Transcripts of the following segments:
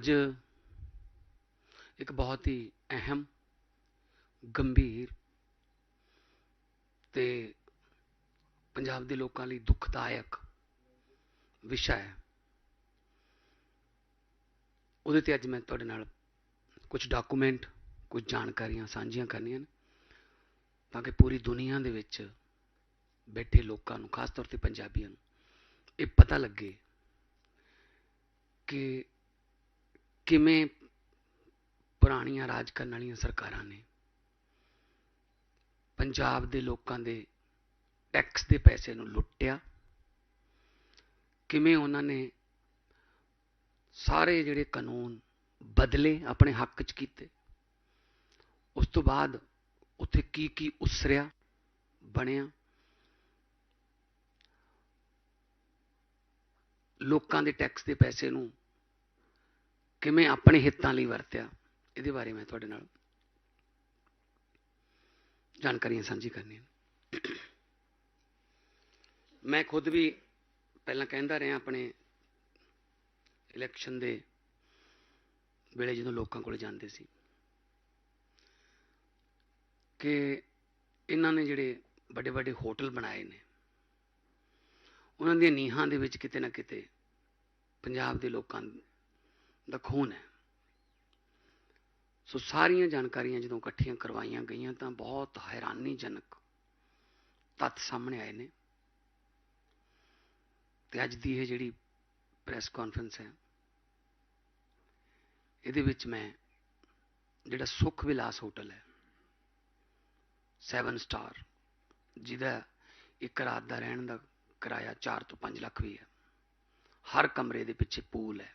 ਅੱਜ ਇੱਕ ਬਹੁਤ ਹੀ ਅਹਿਮ, ਗੰਭੀਰ ਤੇ ਪੰਜਾਬ ਦੇ ਲੋਕਾਂ ਲਈ ਦੁਖਦਾਇਕ ਵਿਸ਼ਾ ਹੈ। ਉਹਦੇ ਤੇ ਅੱਜ ਮੈਂ ਤੁਹਾਡੇ ਨਾਲ ਕੁਝ ਡਾਕੂਮੈਂਟ ਕੁਝ ਜਾਣਕਾਰੀਆਂ ਸਾਂਝੀਆਂ ਕਰਨੀਆਂ ਨੇ, ਤਾਂ ਕਿ ਪੂਰੀ ਦੁਨੀਆ ਦੇ ਵਿੱਚ ਬੈਠੇ ਲੋਕਾਂ ਨੂੰ, ਖਾਸ ਤੌਰ ਤੇ ਪੰਜਾਬੀਆਂ ਨੂੰ, ਇਹ ਪਤਾ ਲੱਗੇ ਕਿ ਕਿਵੇਂ ਪੁਰਾਣੀਆਂ ਰਾਜ ਕਰਨ ਵਾਲੀਆਂ ਸਰਕਾਰਾਂ ਨੇ? ਪੰਜਾਬ ਦੇ ਲੋਕਾਂ ਦੇ ਟੈਕਸ ਦੇ ਪੈਸੇ ਨੂੰ ਲੁੱਟਿਆ। ਕਿਵੇਂ ਉਹਨਾਂ ਨੇ ਸਾਰੇ ਜਿਹੜੇ ਕਾਨੂੰਨ ਬਦਲੇ ਆਪਣੇ ਹੱਕ 'ਚ ਕੀਤੇ? ਉਸ ਤੋਂ ਬਾਅਦ ਉੱਥੇ ਕੀ ਕੀ ਉਸਰਿਆ, ਬਣਿਆ? ਲੋਕਾਂ ਦੇ ਟੈਕਸ ਦੇ ਪੈਸੇ ਨੂੰ ਕਿਵੇਂ ਆਪਣੇ ਹਿੱਤਾਂ ਲਈ ਵਰਤਿਆ। ਇਹਦੇ ਬਾਰੇ ਮੈਂ ਤੁਹਾਡੇ ਨਾਲ ਜਾਣਕਾਰੀਆਂ ਸਾਂਝੀ ਕਰਨੀਆਂ। ਮੈਂ ਖੁਦ ਵੀ ਪਹਿਲਾਂ ਕਹਿੰਦਾ ਰਿਹਾ ਆਪਣੇ ਇਲੈਕਸ਼ਨ ਦੇ ਵੇਲੇ ਜਦੋਂ ਲੋਕਾਂ ਕੋਲ ਜਾਂਦੇ ਸੀ ਕਿ ਇਹਨਾਂ ਨੇ ਜਿਹੜੇ ਵੱਡੇ ਵੱਡੇ ਹੋਟਲ ਬਣਾਏ ਨੇ, ਉਹਨਾਂ ਦੀਆਂ ਨੀਹਾਂ ਦੇ ਵਿੱਚ ਕਿਤੇ ਨਾ ਕਿਤੇ ਪੰਜਾਬ ਦੇ ਲੋਕਾਂ ਦਾ ਖੂਨ ਹੈ। ਸੋ ਸਾਰੀਆਂ ਜਾਣਕਾਰੀਆਂ ਜਦੋਂ ਇਕੱਠੀਆਂ ਕਰਵਾਈਆਂ ਗਈਆਂ ਤਾਂ ਬਹੁਤ ਹੈਰਾਨੀਜਨਕ ਤੱਥ ਸਾਹਮਣੇ ਆਏ ਨੇ। ਤੇ ਅੱਜ ਦੀ ਇਹ ਜਿਹੜੀ ਪ੍ਰੈਸ ਕਾਨਫਰੰਸ ਹੈ, ਇਹਦੇ ਵਿੱਚ ਮੈਂ ਜਿਹੜਾ ਸੁਖ ਵਿਲਾਸ ਹੋਟਲ ਹੈ 7 ਸਟਾਰ, ਜਿਹਦਾ ਇੱਕ ਰਾਤ ਦਾ ਰਹਿਣ ਦਾ ਕਿਰਾਇਆ 4 ਤੋਂ 5 ਲੱਖ ਵੀ ਹੈ, ਹਰ ਕਮਰੇ ਦੇ ਪਿੱਛੇ ਪੂਲ ਹੈ।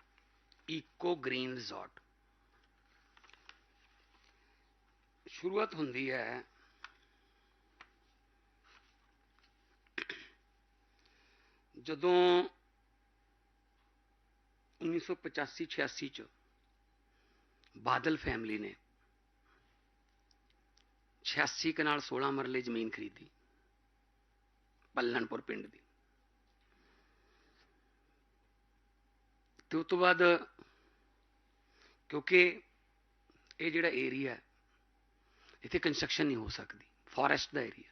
ਈਕੋ ਗ੍ਰੀਨ ਰਿਜ਼ੋਰਟ ਸ਼ੁਰੂਆਤ ਹੁੰਦੀ ਹੈ ਜਦੋਂ 1985-86 ਚ ਬਾਦਲ ਫੈਮਿਲੀ ਨੇ 86 ਕਨਾਲ 16 ਮਰਲੇ ਜ਼ਮੀਨ ਖਰੀਦੀ ਪੱਲਣਪੁਰ ਪਿੰਡ ਦੀ ਤੇ ਉਸ ਤੋਂ ਬਾਅਦ ਕਿਉਂਕਿ ਇਹ ਜਿਹੜਾ ਏਰੀਆ ਹੈ, ਇੱਥੇ ਕੰਸਟਰਕਸ਼ਨ ਨਹੀਂ ਹੋ ਸਕਦੀ ਫੋਰੈਸਟ ਦਾ ਏਰੀਆ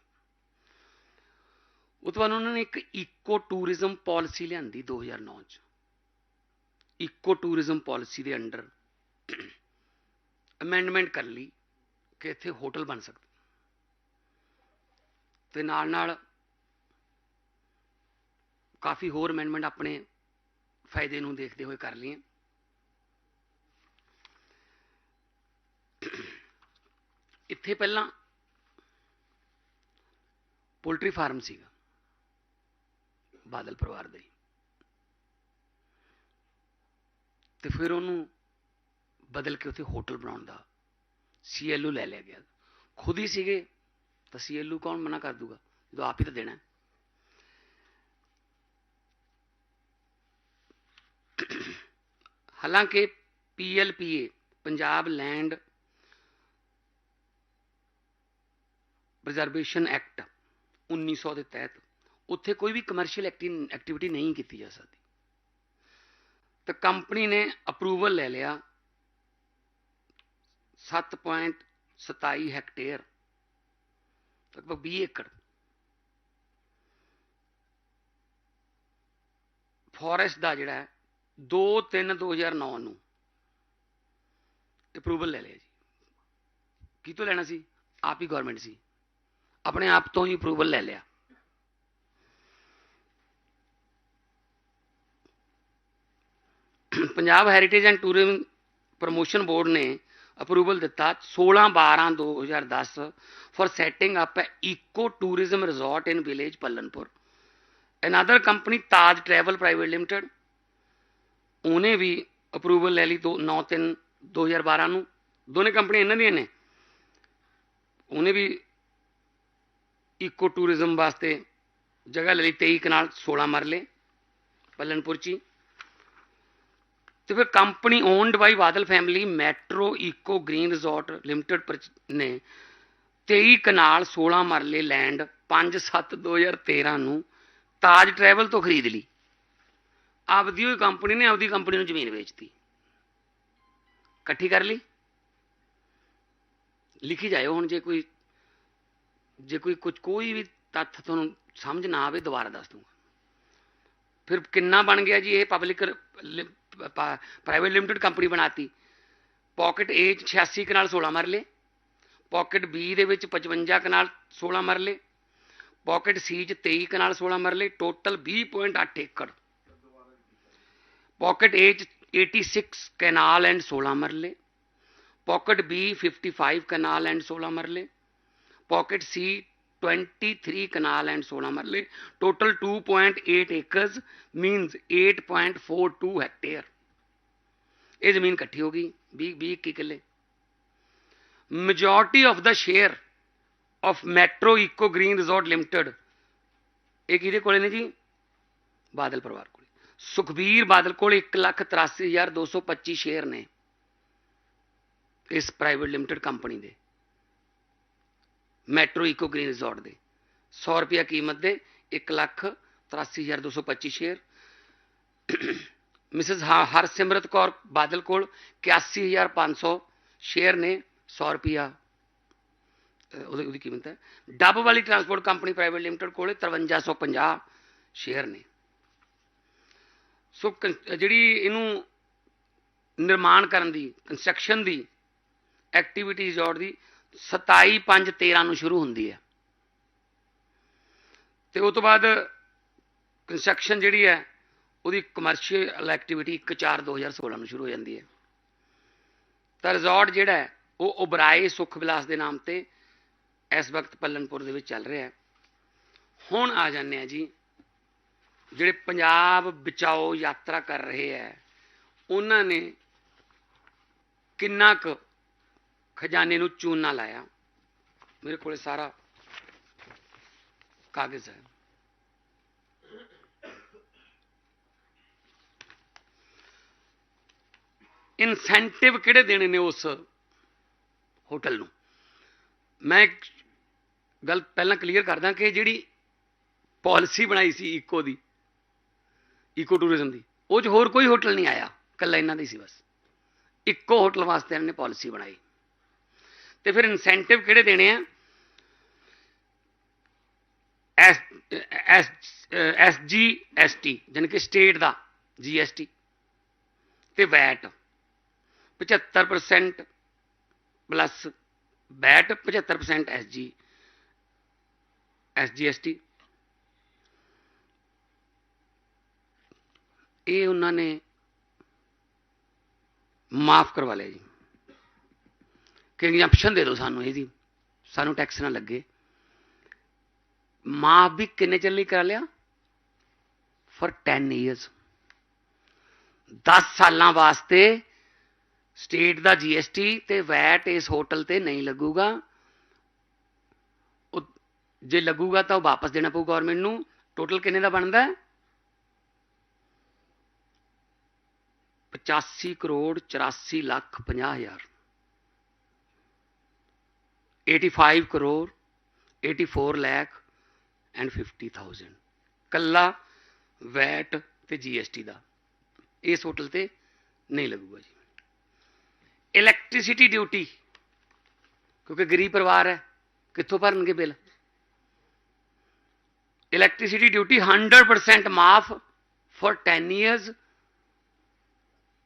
ਉਹ ਤੋਂ ਬਾਅਦ ਉਹਨਾਂ ਨੇ ਇੱਕ ਇਕੋ ਟੂਰਿਜ਼ਮ ਪਾਲਿਸੀ ਲਿਆਂਦੀ 2009 ਚ। ਇਕੋ ਟੂਰਿਜ਼ਮ ਪਾਲਿਸੀ ਦੇ ਅੰਡਰ ਅਮੈਂਡਮੈਂਟ ਕਰ ਲਈ ਕਿ ਇੱਥੇ ਹੋਟਲ ਬਣ ਸਕਦੇ। ਤੇ ਨਾਲ ਨਾਲ ਕਾਫੀ ਹੋਰ ਅਮੈਂਡਮੈਂਟ ਆਪਣੇ ਫਾਇਦੇ ਨੂੰ ਦੇਖਦੇ ਹੋਏ ਕਰ ਲਈਏ। ਇੱਥੇ ਪਹਿਲਾਂ ਪੋਲਟਰੀ ਫਾਰਮ ਸੀਗਾ, ਬਾਦਲ ਪਰਿਵਾਰ ਦੇ ਹੀ। ਤੇ ਫਿਰ ਉਹਨੂੰ ਬਦਲ ਕੇ ਉੱਥੇ ਹੋਟਲ ਬਣਾਉਣ ਦਾ ਸੀਐਲਯੂ ਲੈ ਲਿਆ ਗਿਆ। ਖੁਦ ਹੀ ਸੀਗੇ ਤਾਂ ਸੀਐਲਯੂ ਕੌਣ ਮਨਾ ਕਰ ਦੂਗਾ? ਜਦੋਂ ਆਪ ਹੀ ਤਾਂ ਦੇਣਾ ਹੈ। ਹਾਲਾਂਕਿ PLPA Punjab land preservation act 1900 ਦੇ ਤਹਿਤ ਉੱਥੇ ਕੋਈ ਵੀ ਕਮਰਸ਼ੀਅਲ ਐਕਟੀਵਿਟੀ ਨਹੀਂ ਕੀਤੀ ਜਾ ਸਕਦੀ ਤਾਂ ਕੰਪਨੀ ਨੇ ਅਪਰੂਵਲ ਲੈ ਲਿਆ 7.27 ਹੈਕਟੇਅਰ ਲਗਭਗ 20 ਏਕੜ ਫੋਰੈਸਟ ਦਾ ਜਿਹੜਾ ਹੈ 2 3 2009 ਨੂੰ ਅਪਰੂਵਲ ਲੈ ਲਿਆ ਜੀ। ਕੀ ਤੋਂ ਲੈਣਾ ਸੀ? ਆਪ ਹੀ ਗਵਰਨਮੈਂਟ ਸੀ। ਆਪਣੇ ਆਪ ਤੋਂ ਹੀ ਅਪਰੂਵਲ ਲੈ ਲਿਆ। Punjab heritage and tourism promotion board ਨੇ ਅਪਰੂਵਲ ਦਿੱਤਾ 16 12 2010 for setting up eco tourism resort in village Pallanpur another company Taj travel private limited ਉਹਨੇ ਵੀ ਅਪਰੂਵਲ ਲੈ ਲਈ ਦੋ 9 3 2012 ਨੂੰ। ਦੋਨੇ ਕੰਪਨੀਆਂ ਇਹਨਾਂ ਦੀਆਂ ਨੇ। ਉਹਨੇ ਵੀ ਇਕੋ ਟੂਰਿਜ਼ਮ ਵਾਸਤੇ ਜਗ੍ਹਾ ਲੈ ਲਈ 23 ਕਨਾਲ 16 ਮਰਲੇ, ਪੱਲਨਪੁਰ ਚ ਹੀ। ਤੇ ਫਿਰ company owned by Badal family Metro Eco Green Resort limited ਨੇ 23 ਕਨਾਲ 16 ਮਰਲੇ ਲੈਂਡ 5 7 2013 ਨੂੰ ਤਾਜ ਟਰੈਵਲ ਤੋਂ ਖਰੀਦ ਲਈ। ਆਪਦੀ ਹੋਈ ਕੰਪਨੀ ਨੇ ਆਪਦੀ ਕੰਪਨੀ ਨੂੰ ਜ਼ਮੀਨ ਵੇਚਤੀ। ਇਕੱਠੀ ਕਰ ਲਈ। ਲਿਖੀ ਜਾਇਓ ਹੁਣ ਜੇ ਕੋਈ ਜੇ ਕੋਈ ਕੁਝ ਕੋਈ ਵੀ ਤੱਥ ਤੁਹਾਨੂੰ ਸਮਝ ਨਾ ਆਵੇ, ਦੁਬਾਰਾ ਦੱਸ ਦੂੰਗਾ। ਫਿਰ ਕਿੰਨਾ ਬਣ ਗਿਆ ਜੀ ਇਹ ਪਬਲਿਕ ਪ੍ਰਾਈਵੇਟ ਲਿਮਟਿਡ ਕੰਪਨੀ ਬਣਾਤੀ। ਪਾਕਟ A 'ਚ 86 ਕਨਾਲ 16 ਮਰਲੇ ਪਾਕਟ B ਦੇ ਵਿੱਚ 55 ਕਨਾਲ 16 ਮਰਲੇ ਪਾਕਟ C 'ਚ 23 ਕਨਾਲ 16 ਮਰਲੇ ਟੋਟਲ 20.8 ਏਕੜ। ਪਾਕਟ A 'ਚ 86 ਕਨਾਲ ਐਂਡ 16 ਮਰਲੇ ਪਾਕਟ B 55 ਕਨਾਲ ਐਂਡ 16 ਮਰਲੇ ਪਾਕਟ C 23 ਕਨਾਲ ਐਂਡ 16 ਮਰਲੇ ਟੋਟਲ 2.8 ਏਕਰਸ ਮੀਨਸ 8.42 ਹੈਕਟੇਅਰ ਇਹ ਜ਼ਮੀਨ ਇਕੱਠੀ ਹੋ ਗਈ 20 20 21 ਕਿੱਲੇ majority of the share of metro eco green resort limited ਇਹ ਕਿਹਦੇ ਕੋਲੇ ਨੇ ਜੀ ਬਾਦਲ ਪਰਿਵਾਰ ਕੋਲੇ ਸੁਖਬੀਰ ਬਾਦਲ ਕੋਲ 183225 ਸ਼ੇਅਰ ਨੇ ਇਸ ਪ੍ਰਾਈਵੇਟ ਲਿਮਟਿਡ ਕੰਪਨੀ ਦੇ। ਮੈਟਰੋ ਇਕੋ ਗ੍ਰੀਨ ਰਿਜ਼ੋਰਟ ਦੇ। 100 ਰੁਪਿਆ ਕੀਮਤ ਦੇ 183225 ਸ਼ੇਅਰ। ਮਿਸਿਸ ਹਰਸਿਮਰਤ ਕੌਰ ਬਾਦਲ ਕੋਲ 81500 ਸ਼ੇਅਰ ਨੇ 100 ਰੁਪਿਆ ਉਹਦੀ ਉਹਦੀ ਕੀਮਤ ਹੈ। ਡੱਬ ਵਾਲੀ ਟਰਾਂਸਪੋਰਟ ਕੰਪਨੀ ਪ੍ਰਾਈਵੇਟ ਲਿਮਟਿਡ ਕੋਲੇ 5350 ਸ਼ੇਅਰ ਨੇ। ਸੋ ਕਨ- ਜਿਹੜੀ ਇਹਨੂੰ ਨਿਰਮਾਣ ਕਰਨ ਦੀ ਕੰਸਟਰਕਸ਼ਨ ਦੀ ਐਕਟੀਵਿਟੀ ਰਿਜ਼ੋਰਟ ਦੀ 27 5 13 ਨੂੰ ਸ਼ੁਰੂ ਹੁੰਦੀ ਹੈ। ਤੇ ਉਸ ਤੋਂ ਬਾਅਦ ਕੰਸਟਰਕਸ਼ਨ ਜਿਹੜੀ ਹੈ, ਉਹਦੀ ਕਮਰਸ਼ੀਅਲ ਐਕਟੀਵਿਟੀ 1 4 2016 ਨੂੰ ਸ਼ੁਰੂ ਹੋ ਜਾਂਦੀ ਹੈ। ਤਾਂ ਰਿਜ਼ੋਰਟ ਜਿਹੜਾ ਹੈ, ਉਹ ਉਬਰਾਏ ਸੁਖ ਵਿਲਾਸ ਦੇ ਨਾਮ ਤੇ ਇਸ ਵਕਤ ਪੱਲਨਪੁਰ ਦੇ ਵਿੱਚ ਚੱਲ ਰਿਹਾ ਹੈ। ਹੁਣ ਆ ਜਾਂਦੇ ਆ ਜੀ ਜਿਹੜੇ ਪੰਜਾਬ ਬਚਾਓ ਯਾਤਰਾ ਕਰ ਰਹੇ ਹੈ ਉਹਨਾਂ ਨੇ ਕਿੰਨਾ ਕੁ ਖਜ਼ਾਨੇ ਨੂੰ ਚੂਨਾ ਲਾਇਆ। ਮੇਰੇ ਕੋਲੇ ਸਾਰਾ ਕਾਗਜ਼ ਹੈ। ਇਨਸੈਂਟਿਵ ਕਿਹੜੇ ਦੇਣੇ ਨੇ ਉਸ ਹੋਟਲ ਨੂੰ? ਮੈਂ ਇੱਕ ਗੱਲ ਪਹਿਲਾਂ ਕਲੀਅਰ ਕਰਦਾ ਕਿ ਜਿਹੜੀ ਪਾਲਿਸੀ ਬਣਾਈ ਸੀ ਇਕੋ ਦੀ ਈਕੋ ਟੂਰਿਜ਼ਮ ਦੀ। ਉਹ 'ਚ ਹੋਰ ਕੋਈ ਹੋਟਲ ਨਹੀਂ ਆਇਆ ਕੱਲਾ ਇਹਨਾਂ ਦਾ ਹੀ ਸੀ ਬਸ। ਇੱਕੋ ਹੋਟਲ ਵਾਸਤੇ ਇਹਨਾਂ ਨੇ ਪਾਲਿਸੀ ਬਣਾਈ। ਤੇ ਫਿਰ ਇਨਸੈਂਟਿਵ ਕਿਹੜੇ ਦੇਣੇ ਆ? S S S G, S T, ਜਾਣੀ ਕਿ ਸਟੇਟ ਦਾ ਜੀ ਐਸ ਟੀ ਤੇ VAT 75% plus VAT 75% S G S G S T ਇਹ ਉਹਨਾਂ ਨੇ ਮਾਫ ਕਰਵਾ ਲਿਆ ਜੀ। ਕਿ ਐਗਜ਼ੈਂਪਸ਼ਨ ਦੇ ਦਿਓ ਸਾਨੂੰ ਇਹਦੀ। ਸਾਨੂੰ ਟੈਕਸ ਨਾ ਲੱਗੇ। ਮਾਫ ਵੀ ਕਿੰਨੇ ਚਿਰ ਲਈ ਕਰਾ ਲਿਆ? ਫॉर 10 ਇਅਰਸ 10 ਸਾਲਾਂ ਵਾਸਤੇ ਸਟੇਟ ਦਾ ਜੀਐਸਟੀ ਤੇ ਵੈਟ ਇਸ ਹੋਟਲ ਤੇ ਨਹੀਂ ਲੱਗੂਗਾ। ਜੇ ਲੱਗੂਗਾ ਤਾਂ ਉਹ ਵਾਪਸ ਦੇਣਾ ਪਊ ਗਵਰਨਮੈਂਟ ਨੂੰ। ਟੋਟਲ ਕਿੰਨੇ ਦਾ ਬਣਦਾ? ਹੈ 85 ਕਰੋੜ 84 ਲੱਖ 50 ਹਜ਼ਾਰ। 85 ਕਰੋੜ 84 ਲੱਖ ਐਂਡ 50000 ਕੱਲਾ ਵੈਟ ਤੇ ਜੀਐਸਟੀ ਦਾ। ਇਸ ਹੋਟਲ ਤੇ ਨਹੀਂ ਲੱਗੂਗਾ ਜੀ। ਇਲੈਕਟ੍ਰਿਸਿਟੀ ਡਿਊਟੀ ਕਿਉਂਕਿ ਗਰੀਬ ਪਰਿਵਾਰ ਹੈ, ਕਿੱਥੋਂ ਭਰਨਗੇ ਬਿੱਲ? ਇਲੈਕਟ੍ਰਿਸਿਟੀ ਡਿਊਟੀ 100% ਮਾਫ ਫॉर 10 ਇਅਰਸ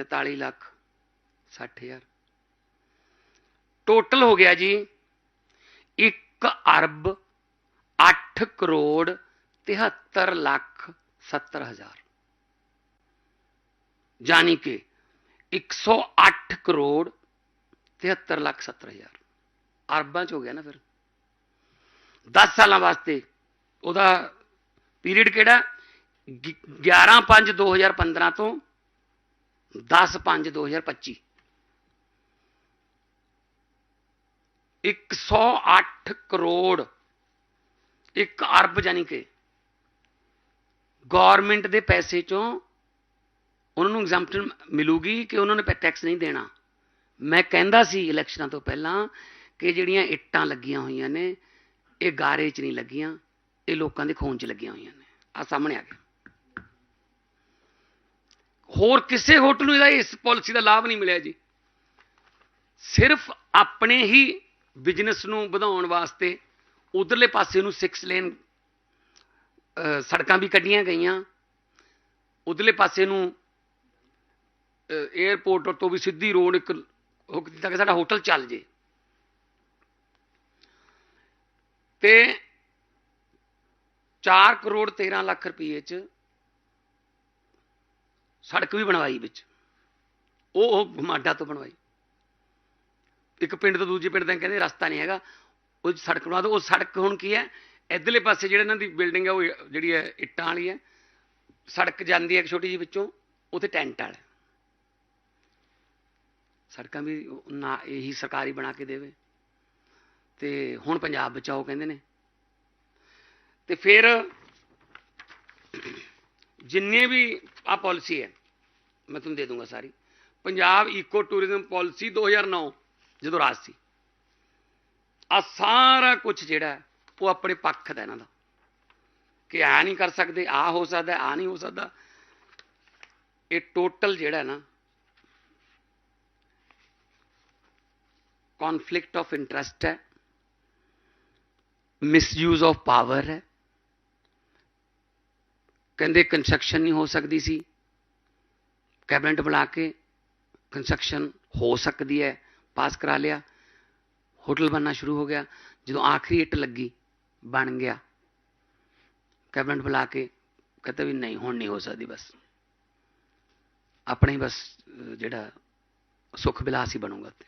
44 ਲੱਖ 60000 ਟੋਟਲ ਹੋ ਗਿਆ ਜੀ 1 ਅਰਬ 8 ਕਰੋੜ 73 ਲੱਖ 70 ਹਜ਼ਾਰ। ਜਾਨੀ ਕਿ 108 ਕਰੋੜ 73 ਲੱਖ 70 ਹਜ਼ਾਰ। ਅਰਬਾਂ ਚ ਹੋ ਗਿਆ ਨਾ ਫਿਰ। 10 ਸਾਲਾਂ ਵਾਸਤੇ ਉਹਦਾ ਪੀਰੀਅਡ ਕਿਹੜਾ? 11 5 2015 ਤੋਂ 10 5 2025 108 ਕਰੋੜ 1 ਅਰਬ ਜਾਨੀ ਕਿ ਗਵਰਨਮੈਂਟ ਦੇ ਪੈਸੇ ਚੋਂ ਉਹਨਾਂ ਨੂੰ ਐਗਜ਼ੈਂਪਸ਼ਨ ਮਿਲੂਗੀ ਕਿ ਉਹਨਾਂ ਨੇ ਟੈਕਸ ਨਹੀਂ ਦੇਣਾ। ਮੈਂ ਕਹਿੰਦਾ ਸੀ ਇਲੈਕਸ਼ਨਾਂ ਤੋਂ ਪਹਿਲਾਂ ਕਿ ਜਿਹੜੀਆਂ ਇੱਟਾਂ ਲੱਗੀਆਂ ਹੋਈਆਂ ਨੇ, ਇਹ ਗਾਰੇ 'ਚ ਨਹੀਂ ਲੱਗੀਆਂ, ਇਹ ਲੋਕਾਂ ਦੇ ਖੂਨ 'ਚ ਲੱਗੀਆਂ ਹੋਈਆਂ ਨੇ। ਆ ਸਾਹਮਣੇ ਆ ਗਿਆ। ਹੋਰ ਕਿਸੇ ਹੋਟਲ ਨੂੰ ਇਹਦਾ ਇਸ ਪਾਲਿਸੀ ਦਾ ਲਾਭ ਨਹੀਂ ਮਿਲਿਆ ਜੀ। ਸਿਰਫ ਆਪਣੇ ਹੀ ਬਿਜ਼ਨਸ ਨੂੰ ਵਧਾਉਣ ਵਾਸਤੇ ਉਧਰਲੇ ਪਾਸੇ ਨੂੰ 6 ਲੇਨ ਸੜਕਾਂ ਵੀ ਕੱਢੀਆਂ ਗਈਆਂ। ਉਧਰਲੇ ਪਾਸੇ ਨੂੰ 에어ਪੋਰਟ ਤੋਂ ਵੀ ਸਿੱਧੀ ਰੋਡ ਇੱਕ ਹੁੱਕ ਦਿੱਤਾ ਕਿ ਸਾਡਾ ਹੋਟਲ ਚੱਲ ਜੇ। ਤੇ 4 ਕਰੋੜ 13 ਲੱਖ ਰੁਪਏ ਚ ਸੜਕ ਵੀ ਬਣਵਾਈ ਵਿੱਚ। ਉਹ ਉਹ ਮਾਡਾ ਤੋਂ ਬਣਵਾਈ। ਇੱਕ ਪਿੰਡ ਤੋਂ ਦੂਜੇ ਪਿੰਡ ਤੱਕ ਕਹਿੰਦੇ ਰਸਤਾ ਨਹੀਂ ਹੈਗਾ। ਉਹ ਸੜਕ ਬਣਾ ਦੋ। ਉਹ ਸੜਕ ਹੁਣ ਕੀ ਹੈ? ਇਧਰਲੇ ਪਾਸੇ ਜਿਹੜੇ ਇਹਨਾਂ ਦੀ ਬਿਲਡਿੰਗ ਹੈ, ਉਹ ਜਿਹੜੀ ਹੈ, ਇੱਟਾਂ ਵਾਲੀ ਹੈ। ਸੜਕ ਜਾਂਦੀ ਹੈ ਇੱਕ ਛੋਟੀ ਜਿਹੀ ਵਿੱਚੋਂ। ਉੱਥੇ ਟੈਂਟ ਵਾਲਾ ਸੜਕਾਂ ਵੀ ਨਾ ਇਹੀ ਸਰਕਾਰੀ ਬਣਾ ਕੇ ਦੇਵੇ। ਤੇ ਹੁਣ ਪੰਜਾਬ ਬਚਾਓ ਕਹਿੰਦੇ ਨੇ। ਤੇ ਫਿਰ ਜਿੰਨੇ ਵੀ ਆ ਪਾਲਿਸੀ ਹੈ ਮੈਂ ਤੁਹਾਨੂੰ ਦੇ ਦੂੰਗਾ ਸਾਰੀ। ਪੰਜਾਬ ਇਕੋ ਟੂਰਿਜ਼ਮ ਪਾਲਿਸੀ 2009 ਜਦੋਂ ਰਾਜ ਸੀ। ਆ ਸਾਰਾ ਕੁਝ ਜਿਹੜਾ ਉਹ ਆਪਣੇ ਪੱਖ ਦਾ ਇਹਨਾਂ ਦਾ। ਕਿ ਆ ਨਹੀਂ ਕਰ ਸਕਦੇ, ਆ ਹੋ ਸਕਦਾ, ਆ ਨਹੀਂ ਹੋ ਸਕਦਾ। ਇਹ ਟੋਟਲ ਜਿਹੜਾ ਨਾ ਕਨਫਲਿਕਟ ਆਫ ਇੰਟਰਸਟ ਹੈ ਮਿਸਯੂਜ਼ ਆਫ ਪਾਵਰ ਹੈ। ਕਹਿੰਦੇ ਕੰਸਟਰਕਸ਼ਨ ਨਹੀਂ ਹੋ ਸਕਦੀ ਸੀ। ਕੈਬਨਿਟ ਬੁਲਾ ਕੇ ਕੰਸਟਰਕਸ਼ਨ ਹੋ ਸਕਦੀ ਹੈ ਪਾਸ ਕਰਾ ਲਿਆ ਹੋਟਲ ਬਣਨਾ ਸ਼ੁਰੂ ਹੋ ਗਿਆ ਜਦੋਂ ਆਖਰੀ ਇੱਟ ਲੱਗੀ ਬਣ ਗਿਆ ਕੈਬਨਿਟ ਬੁਲਾ ਕੇ ਕਹਿੰਦਾ ਵੀ ਨਹੀਂ ਹੁਣ ਨਹੀਂ ਹੋ ਸਕਦੀ ਬਸ ਆਪਣੇ ਹੀ ਬਸ ਜਿਹੜਾ ਸੁਖ ਵਿਲਾਸ ਹੀ ਬਣੂਗਾ ਤੇ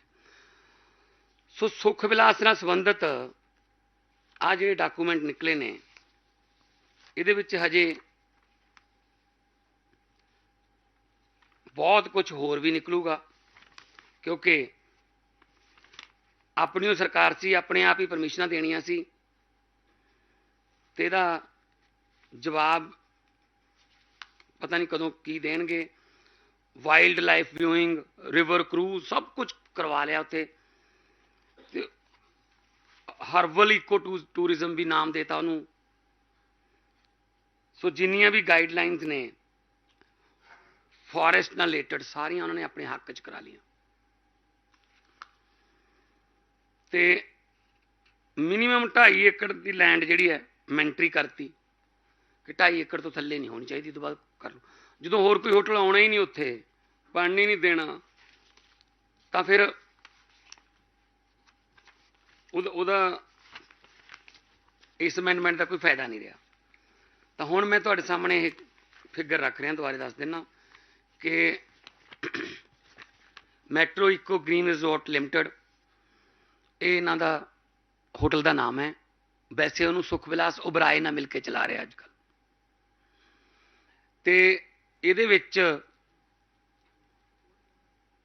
ਸੋ ਸੁਖ ਵਿਲਾਸ ਨਾਲ ਸੰਬੰਧਿਤ ਆ ਜਿਹੜੇ ਡਾਕੂਮੈਂਟ ਨਿਕਲੇ ਨੇ ਇਹਦੇ ਵਿੱਚ ਹਜੇ ਬਹੁਤ ਕੁਝ ਹੋਰ ਵੀ ਨਿਕਲੂਗਾ, ਕਿਉਂਕਿ ਆਪਣੀ ਉਹ ਸਰਕਾਰ ਸੀ, ਆਪਣੇ ਆਪ ਹੀ ਪਰਮਿਸ਼ਨਾਂ ਦੇਣੀਆਂ ਸੀ, ਤੇ ਇਹਦਾ ਜਵਾਬ ਪਤਾ ਨਹੀਂ ਕਦੋਂ ਕੀ ਦੇਣਗੇ। Wildlife viewing river cruise ਸਭ ਕੁਝ ਕਰਵਾ ਲਿਆ ਉੱਥੇ। ਤੇ ਹਰਬਲ ਇਕੋ ਟੂਰਿਜ਼ਮ ਵੀ ਨਾਮ ਦੇਤਾ ਉਹਨੂੰ। ਸੋ ਜਿੰਨੀਆਂ ਵੀ ਗਾਈਡਲਾਈਨਸ ਨੇ ਫੋਰੈਸਟ ਨਾਲ ਰਿਲੇਟਡ ਸਾਰੀਆਂ ਉਹਨਾਂ ਨੇ ਆਪਣੇ ਹੱਕ 'ਚ ਕਰਾ ਲਈਆਂ। ਤੇ ਮਿਨੀਮਮ 2.5 ਏਕੜ ਦੀ ਲੈਂਡ ਜਿਹੜੀ ਹੈ ਮੈਂਟਰੀ ਕਰਤੀ ਕਿ 2.5 ਏਕੜ ਤੋਂ ਥੱਲੇ ਨਹੀਂ ਹੋਣੀ ਚਾਹੀਦੀ ਤੋਂ ਬਾਅਦ ਕਰ ਲਓ। ਜਦੋਂ ਹੋਰ ਕੋਈ ਹੋਟਲ ਆਉਣਾ ਹੀ ਨਹੀਂ ਉੱਥੇ ਪਾਣੀ ਨਹੀਂ ਦੇਣਾ, ਤਾਂ ਫਿਰ ਉਹਦਾ ਉਹਦਾ ਇਸ ਅਮੈਂਡਮੈਂਟ ਦਾ ਕੋਈ ਫਾਇਦਾ ਨਹੀਂ ਰਿਹਾ। ਤਾਂ ਹੁਣ ਮੈਂ ਤੁਹਾਡੇ ਸਾਹਮਣੇ ਇਹ ਫਿਗਰ ਰੱਖ ਰਿਹਾ, ਦੁਬਾਰੇ ਦੱਸ ਦਿੰਨਾ। ਕਿ ਮੈਟਰੋ ਇਕੋ ਗ੍ਰੀਨ ਰਿਜ਼ੋਰਟ ਲਿਮਟਿਡ, ਇਹ ਇਹਨਾਂ ਦਾ ਹੋਟਲ ਦਾ ਨਾਮ ਹੈ। ਵੈਸੇ ਉਹਨੂੰ ਸੁਖ ਵਿਲਾਸ ਉਬਰਾਏ ਨਾਲ ਮਿਲ ਕੇ ਚਲਾ ਰਿਹਾ ਅੱਜ ਕੱਲ ਤੇ ਇਹਦੇ ਵਿੱਚ,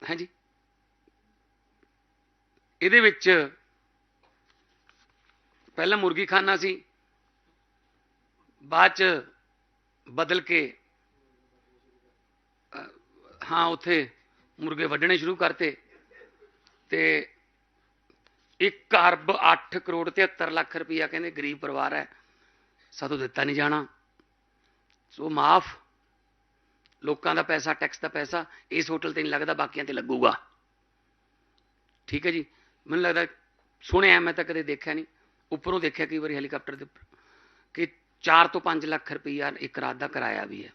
ਹਾਂਜੀ? ਇਹਦੇ ਵਿੱਚ ਪਹਿਲਾਂ ਮੁਰਗੀ ਖਾਨਾ ਸੀ, ਬਾਅਦ ਚ ਬਦਲ ਕੇ ਹਾਂ ਉੱਥੇ ਮੁਰਗੇ ਵੱਢਣੇ ਸ਼ੁਰੂ ਕਰਤੇ ਤੇ 1 ਅਰਬ 8 ਕਰੋੜ 73 ਲੱਖ ਰੁਪਈਆ ਕਹਿੰਦੇ ਗਰੀਬ ਪਰਿਵਾਰ ਹੈ। ਸਾਤੋਂ ਦਿੱਤਾ ਨਹੀਂ ਜਾਣਾ। ਸੋ ਮਾਫ। ਲੋਕਾਂ ਦਾ ਪੈਸਾ, ਟੈਕਸ ਦਾ ਪੈਸਾ, ਇਸ ਹੋਟਲ ਤੇ ਨਹੀਂ ਲੱਗਦਾ, ਬਾਕੀਆਂ ਤੇ ਲੱਗੂਗਾ। ਠੀਕ ਹੈ ਜੀ। ਮੈਨੂੰ ਲੱਗਦਾ ਸੁਣਿਆ ਮੈਂ ਤਾਂ ਕਦੇ ਦੇਖਿਆ ਨਹੀਂ। ਉੱਪਰੋਂ ਦੇਖਿਆ ਕਈ ਵਾਰੀ ਹੈਲੀਕਾਪਟਰ ਦੇ ਕਿ 4 ਤੋਂ 5 ਲੱਖ ਰੁਪਈਆ ਇੱਕ ਰਾਤ ਦਾ ਕਿਰਾਇਆ ਵੀ ਹੈ।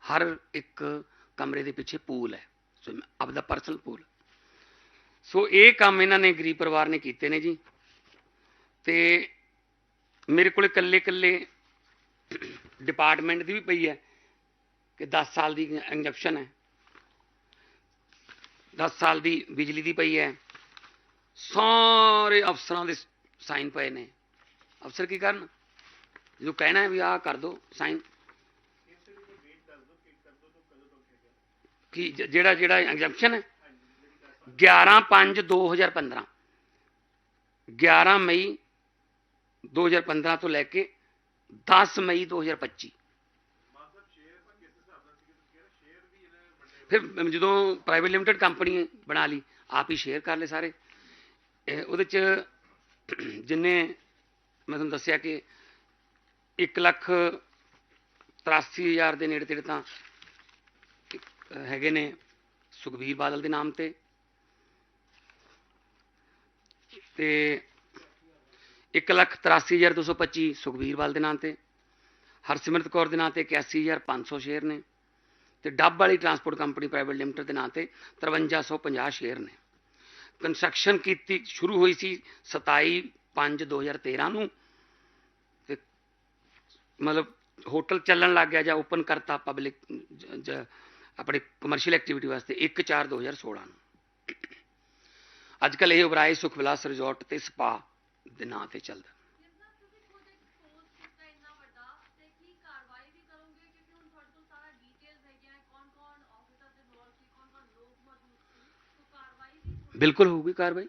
ਹਰ ਇੱਕ ਕਮਰੇ ਦੇ ਪਿੱਛੇ ਪੂਲ ਹੈ। ਸੋ ਆਪਦਾ ਪਰਸਨਲ ਪੂਲ। ਸੋ ਇਹ ਕੰਮ ਇਹਨਾਂ ਨੇ ਗਰੀਬ ਪਰਿਵਾਰ ਨੇ ਕੀਤੇ ਨੇ ਜੀ। ਤੇ ਮੇਰੇ ਕੋਲ ਇਕੱਲੇ ਇਕੱਲੇ ਡਿਪਾਰਟਮੈਂਟ ਦੀ ਵੀ ਪਈ ਹੈ ਕਿ 10 ਸਾਲ ਦੀ ਇੰਜੈਕਸ਼ਨ ਹੈ। 10 ਸਾਲ ਦੀ ਬਿਜਲੀ ਦੀ ਪਈ ਹੈ। ਸਾਰੇ ਅਫਸਰਾਂ ਦੇ ਸਾਈਨ ਪਏ ਨੇ। ਅਫਸਰ ਕੀ ਕਰਨ? ਜੋ ਕਹਿਣਾ ਹੈ ਵੀ ਆਹ ਕਰ ਦੋ ਸਾਈਨ ਕਿ ਜਿਹੜਾ ਜਿਹੜਾ ਐਗਜ਼ੈਂਪਸ਼ਨ ਹੈ? 11 5 2015 11 ਮਈ 2015 ਤੋਂ ਲੈ ਕੇ 10 ਮਈ 2025 ਫਿਰ ਜਦੋਂ ਪ੍ਰਾਈਵੇਟ ਲਿਮਟਿਡ ਕੰਪਨੀ ਬਣਾ ਲਈ, ਆਪ ਹੀ ਸ਼ੇਅਰ ਕਰ ਲਏ ਸਾਰੇ। ਉਹਦੇ ਚ ਜਿੰਨੇ ਮੈਂ ਤੁਹਾਨੂੰ ਦੱਸਿਆ ਕਿ 1 ਲੱਖ 83 ਹਜ਼ਾਰ ਦੇ ਨੇੜੇ ਤੇੜੇ ਤਾਂ ਹੈਗੇ ਨੇ ਸੁਖਬੀਰ ਬਾਦਲ ਦੇ ਨਾਮ ਤੇ। ਤੇ 1 ਲੱਖ 83 ਹਜ਼ਾਰ 225 ਸੁਖਬੀਰ ਬਾਦਲ ਦੇ ਨਾਮ ਤੇ, ਹਰਸਿਮਰਤ ਕੌਰ ਦੇ ਨਾਮ ਤੇ 81500 ਸ਼ੇਅਰ ਨੇ, ਤੇ ਡੱਬ ਵਾਲੀ ਟਰਾਂਸਪੋਰਟ ਕੰਪਨੀ ਪ੍ਰਾਈਵੇਟ ਲਿਮਟਿਡ ਦੇ ਨਾਂ ਤੇ 5350 ਸ਼ੇਅਰ ਨੇ। ਕੰਸਟਰਕਸ਼ਨ ਕੀਤੀ, ਸ਼ੁਰੂ ਹੋਈ ਸੀ 27 5 2013 ਨੂੰ। ਤੇ ਮਤਲਬ ਹੋਟਲ ਚੱਲਣ ਲੱਗ ਗਿਆ ਜਾਂ ਓਪਨ ਕਰਤਾ ਪਬਲਿਕ ਆਪਣੇ ਕਮਰਸ਼ੀਅਲ ਐਕਟੀਵਿਟੀ ਵਾਸਤੇ 1 4 2016 ਨੂੰ। ਅੱਜ ਕੱਲ ਇਹ ਉਬਰਾਏ ਸੁਖ ਵਿਲਾਸ ਰਿਜ਼ੋਰਟ ਤੇ ਸਪਾ ਦੇ ਨਾਂ ਤੇ ਚੱਲਦਾ। ਬਿਲਕੁਲ ਹੋਊਗੀ ਕਾਰਵਾਈ।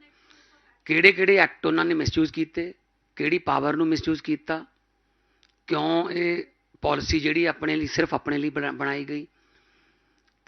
ਕਿਹੜੇ ਕਿਹੜੇ ਐਕਟ ਉਹਨਾਂ ਨੇ ਮਿਸਯੂਜ਼ ਕੀਤੇ, ਕਿਹੜੀ ਪਾਵਰ ਨੂੰ ਮਿਸਯੂਜ਼ ਕੀਤਾ, ਕਿਉਂ ਇਹ ਪਾਲਿਸੀ ਜਿਹੜੀ ਆਪਣੇ ਲਈ, ਸਿਰਫ ਆਪਣੇ ਲਈ ਬਣਾ- ਬਣਾਈ ਗਈ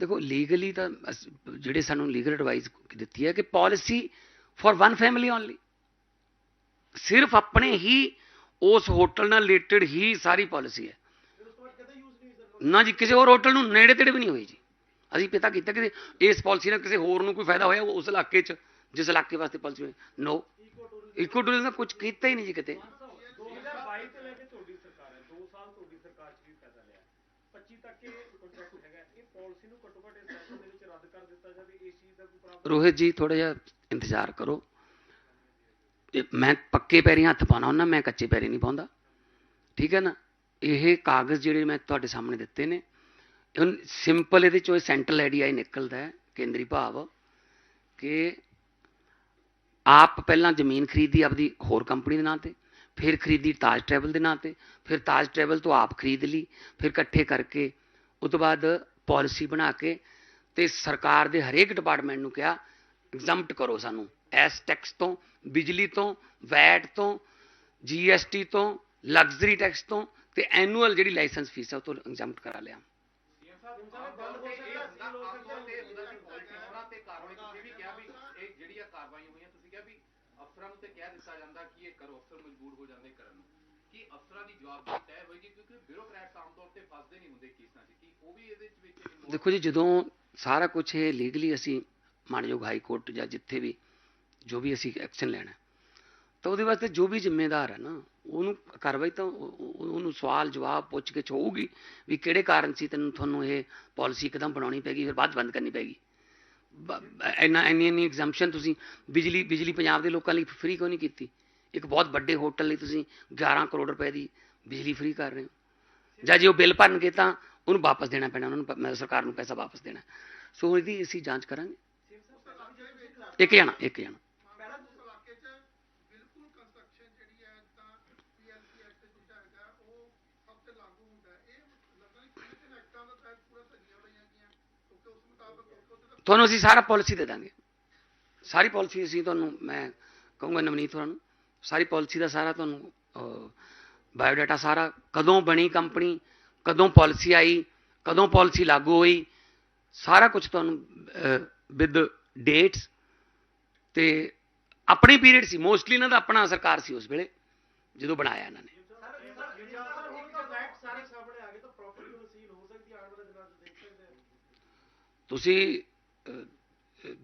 ਦੇਖੋ ਲੀਗਲੀ ਤਾਂ ਜਿਹੜੇ ਸਾਨੂੰ ਲੀਗਲ ਐਡਵਾਈਸ ਦਿੱਤੀ ਹੈ ਕਿ policy for one family only ਸਿਰਫ ਆਪਣੇ ਹੀ, ਉਸ ਹੋਟਲ ਨਾਲ ਰਿਲੇਟਡ ਹੀ ਸਾਰੀ ਪਾਲਿਸੀ ਹੈ। ਨਾ ਜੀ, ਕਿਸੇ ਹੋਰ ਹੋਟਲ ਨੂੰ ਨੇੜੇ ਤੇੜੇ ਵੀ ਨਹੀਂ ਹੋਈ ਜੀ। ਅਸੀਂ ਪਤਾ ਕੀਤਾ ਕਿ ਇਸ ਪਾਲਿਸੀ ਨਾਲ ਕਿਸੇ ਹੋਰ ਨੂੰ ਕੋਈ ਫਾਇਦਾ ਹੋਇਆ ਉਸ ਇਲਾਕੇ 'ਚ, ਜਿਸ ਇਲਾਕੇ ਵਾਸਤੇ ਪਾਲਿਸੀ ਹੋਈ। ਨੋ ਇਕੋ ਟੂਰਿਜ਼ਮ ਦਾ ਕੁਝ ਕੀਤਾ ਹੀ ਨਹੀਂ ਜੀ ਕਿਤੇ। 2022 ਤੋਂ ਲੈ ਕੇ ਤੁਹਾਡੀ ਸਰਕਾਰ ਹੈ 2 ਸਾਲ ਤੁਹਾਡੀ ਸਰਕਾਰ 'ਚ ਵੀ ਫਾਇਦਾ ਲਿਆ। 25 ਤੱਕ ਇਹ ਕੰਟਰੈਕਟ ਪਾਲਿਸੀ ਨੂੰ ਘੱਟੋ ਘੱਟ ਇਸ ਸੈਸ਼ਨ ਦੇ ਵਿੱਚ ਰੱਦ ਕਰ ਦਿੱਤਾ ਜਾਵੇ, ਇਸ ਚੀਜ਼ ਦਾ ਕੋਈ ਪ੍ਰਾਵਧਾਨ ਰੋਹਿਤ ਜੀ ਥੋੜਾ ਜਿਹਾ ਇੰਤਜ਼ਾਰ ਕਰੋ। ਤੇ ਮੈਂ ਪੱਕੇ ਪੈਰੀ ਹੱਥ ਪਾਣਾ ਹੁੰਦਾ, ਮੈਂ ਕੱਚੇ ਪੈਰੀ ਨਹੀਂ ਪਾਉਂਦਾ। ਠੀਕ ਹੈ ਨਾ? ਇਹ ਕਾਗਜ਼ ਜਿਹੜੇ ਮੈਂ ਤੁਹਾਡੇ ਸਾਹਮਣੇ ਦਿੱਤੇ ਨੇ ਹੁਣ ਸਿੰਪਲ ਇਹਦੇ ਚੋਂ ਸੈਂਟਰਲ ਆਈਡੀਆ ਨਿਕਲਦਾ ਹੈ, ਕੇਂਦਰੀ ਭਾਵ, ਕਿ ਆਪ ਪਹਿਲਾਂ ਜ਼ਮੀਨ ਖਰੀਦੀ ਆਪਦੀ ਹੋਰ ਕੰਪਨੀ ਦੇ ਨਾਂ ਤੇ, ਫਿਰ ਖਰੀਦੀ ਤਾਜ ਟਰੈਵਲ ਦੇ ਨਾਂ ਤੇ, ਫਿਰ ਤਾਜ ਟਰੈਵਲ ਤੋਂ ਆਪ ਖਰੀਦ ਲਈ, ਫਿਰ ਇਕੱਠੇ ਕਰਕੇ ਉਸ ਤੋਂ ਬਾਅਦ ਪਾਲਿਸੀ ਬਣਾ ਕੇ ਤੇ ਸਰਕਾਰ ਦੇ ਹਰੇਕ ਡਿਪਾਰਟਮੈਂਟ ਨੂੰ ਕਿਹਾ ਐਗਜ਼ੈਂਪਟ ਕਰੋ ਸਾਨੂੰ। ਐਸ ਟੈਕਸ ਤੋਂ, ਬਿਜਲੀ ਤੋਂ, ਵੈਟ ਤੋਂ ਜੀਐਸਟੀ ਤੋਂ, ਲਗਜ਼ਰੀ ਟੈਕਸ ਤੋਂ ਤੇ ਐਨੂਅਲ ਜਿਹੜੀ ਲਾਇਸੈਂਸ ਫੀਸ ਹੈ ਉਹ ਤੋਂ ਐਗਜ਼ੈਂਪਟ ਕਰਾ ਲਿਆ। ਅਫਸਰਾਂ ਨੂੰ ਤੇ ਕਹਿ ਦਿੱਤਾ ਜਾਂਦਾ ਕਿ ਇਹ ਕਰੋ ਅਫਸਰ ਮਜਬੂਰ ਹੋ ਜਾਂਦੇ ਕਰਨ ਨੂੰ। ਅਫਸਰਾਂ ਦੀ ਜਵਾਬਦਾਰੀ ਤੈਅ ਹੋਏਗੀ ਕਿਉਂਕਿ ਬਿਊਰੋਕਰੈਟਸ ਆਮ ਤੌਰ ਤੇ ਫਸਦੇ ਨਹੀਂ ਹੁੰਦੇ ਕੇਸਾਂ 'ਚ। ਕੀ ਉਹ ਵੀ ਇਹਦੇ ਵਿੱਚ ਦੇਖੋ ਜੀ, ਜਦੋਂ ਸਾਰਾ ਕੁਝ ਇਹ ਲੀਗਲੀ ਅਸੀਂ ਮਾਨਯੋਗ ਹਾਈ ਕੋਰਟ ਜਾਂ ਜਿੱਥੇ ਵੀ ਜੋ ਵੀ ਅਸੀਂ ਐਕਸ਼ਨ ਲੈਣਾ, ਤਾਂ ਉਹਦੇ ਵਾਸਤੇ ਜੋ ਵੀ ਜ਼ਿੰਮੇਦਾਰ ਹੈ ਨਾ, ਉਹਨੂੰ ਕਾਰਵਾਈ ਤਾਂ ਉਹਨੂੰ ਸਵਾਲ ਜਵਾਬ ਪੁੱਛ ਕੇ ਹੋਊਗੀ ਵੀ ਕਿਹੜੇ ਕਾਰਨ ਸੀ ਤੈਨੂੰ, ਤੁਹਾਨੂੰ ਇਹ ਪਾਲਿਸੀ ਇੱਕਦਮ ਬਣਾਉਣੀ ਪੈਗੀ, ਫਿਰ ਬਾਅਦ ਬੰਦ ਕਰਨੀ ਪੈਗੀ। ਇੰਨਾ, ਇੰਨੀ ਇੰਨੀ ਐਗਜ਼ੈਂਪਸ਼ਨ ਤੁਸੀਂ ਬਿਜਲੀ ਬਿਜਲੀ ਪੰਜਾਬ ਦੇ ਲੋਕਾਂ ਲਈ ਫ੍ਰੀ ਕਿਉਂ ਨਹੀਂ ਕੀਤੀ? ਇੱਕ ਬਹੁਤ ਵੱਡੇ ਹੋਟਲ ਲਈ ਤੁਸੀਂ 11 ਕਰੋੜ ਰੁਪਏ ਦੀ ਬਿਜਲੀ ਫ੍ਰੀ ਕਰ ਰਹੇ ਹੋ। ਜਾਂ ਜੇ ਉਹ ਬਿੱਲ ਭਰਨਗੇ ਤਾਂ ਉਹਨੂੰ ਵਾਪਸ ਦੇਣਾ ਪੈਣਾ, ਉਹਨਾਂ ਨੂੰ ਸਰਕਾਰ ਨੂੰ ਪੈਸਾ ਵਾਪਸ ਦੇਣਾ। ਸੋ ਇਹਦੀ ਅਸੀਂ ਜਾਂਚ ਕਰਾਂਗੇ। ਇੱਕ ਜਣਾ ਇੱਕ ਜਣਾ। ਤੁਹਾਨੂੰ ਅਸੀਂ ਸਾਰਾ ਪਾਲਿਸੀ ਦੇ ਦਾਂਗੇ। ਸਾਰੀ ਪਾਲਿਸੀ ਅਸੀਂ ਤੁਹਾਨੂੰ, ਮੈਂ ਕਹੂੰਗਾ ਨਵਨੀਤ ਹੋਰਾਂ ਨੂੰ ਸਾਰੀ ਪਾਲਿਸੀ ਦਾ ਸਾਰਾ ਤੁਹਾਨੂੰ ਬਾਇਓਡਾਟਾ ਸਾਰਾ ਕਦੋਂ ਬਣੀ ਕੰਪਨੀ, ਕਦੋਂ ਪਾਲਿਸੀ ਆਈ, ਕਦੋਂ ਪਾਲਿਸੀ ਲਾਗੂ ਹੋਈ, ਸਾਰਾ ਕੁਝ ਤੁਹਾਨੂੰ ਵਿਦ ਡੇਟਸ ਤੇ ਆਪਣੀ ਪੀਰੀਅਡ ਸੀ ਮੋਸਟਲੀ ਇਹਨਾਂ ਦਾ ਆਪਣਾ ਸਰਕਾਰ ਸੀ ਉਸ ਵੇਲੇ, ਜਦੋਂ ਬਣਾਇਆ ਇਹਨਾਂ ਨੇ। ਸਾਰੇ ਸਾਹਮਣੇ ਆ ਗਏ ਤੁਸੀਂ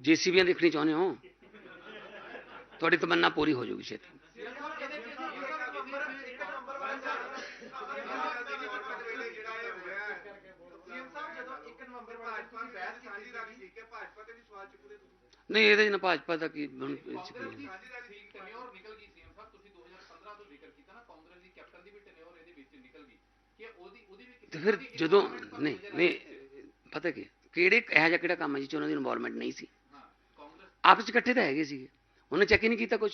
ਜੀਸੀਬੀਆਂ ਦੇਖਣੀ ਚਾਹੁੰਦੇ ਹੋ? ਤੁਹਾਡੀ ਤਮੰਨਾ ਪੂਰੀ ਹੋ ਜਾਊਗੀ ਛੇਤੀ। ਸੀਐਮ ਸਾਹਿਬ ਜਦੋਂ 1 ਨਵੰਬਰ ਵਾਲੇ ਤੁਸੀਂ ਬਹਿਸ ਸਾਂਝੀ ਰੱਖ ਠੀਕ ਹੈ ਭਾਜਪਾ ਤੇ ਵੀ ਸਵਾਲ ਚੁੱਕਦੇ ਤੁਸੀਂ ਨਹੀਂ ਇਹਦੇ ਨਾਲ ਭਾਜਪਾ ਦਾ ਕੀ ਹੁਣ ਇਹ 'ਚ ਕਾਂਗਰਸ ਕੀ ਦੀ ਹੈ। ਟੈਨਿਓਰ ਨਿਕਲ ਗਈ ਸੀਐਮ ਸਾਹਿਬ ਤੁਸੀਂ 2015 ਤੋਂ ਜ਼ਿਕਰ ਕੀਤਾ ਨਾ ਕਾਂਗਰਸ ਦੀ ਕੈਪਟਨ ਦੀ ਵੀ ਟੈਨਿਓਰ ਇਹਦੇ ਵਿੱਚ ਨਿਕਲ ਗਈ। ਕਿ ਉਹਦੀ ਉਹਦੀ ਵੀ ਫਿਰ ਜਦੋਂ ਨਹੀਂ ਨਹੀਂ ਪਤਾ ਕੀ ਕਿਹੜੇ ਇਹੋ ਜਿਹਾ ਕਿਹੜਾ ਕੰਮ ਹੈ ਜਿਹ 'ਚ ਉਹਨਾਂ ਦੀ ਇਨਵੋਲਵਮੈਂਟ ਨਹੀਂ ਸੀ? ਆਪਸ 'ਚ ਇਕੱਠੇ ਤਾਂ ਹੈਗੇ ਸੀਗੇ। ਉਹਨੇ ਚੈੱਕ ਹੀ ਨਹੀਂ ਕੀਤਾ ਕੁਝ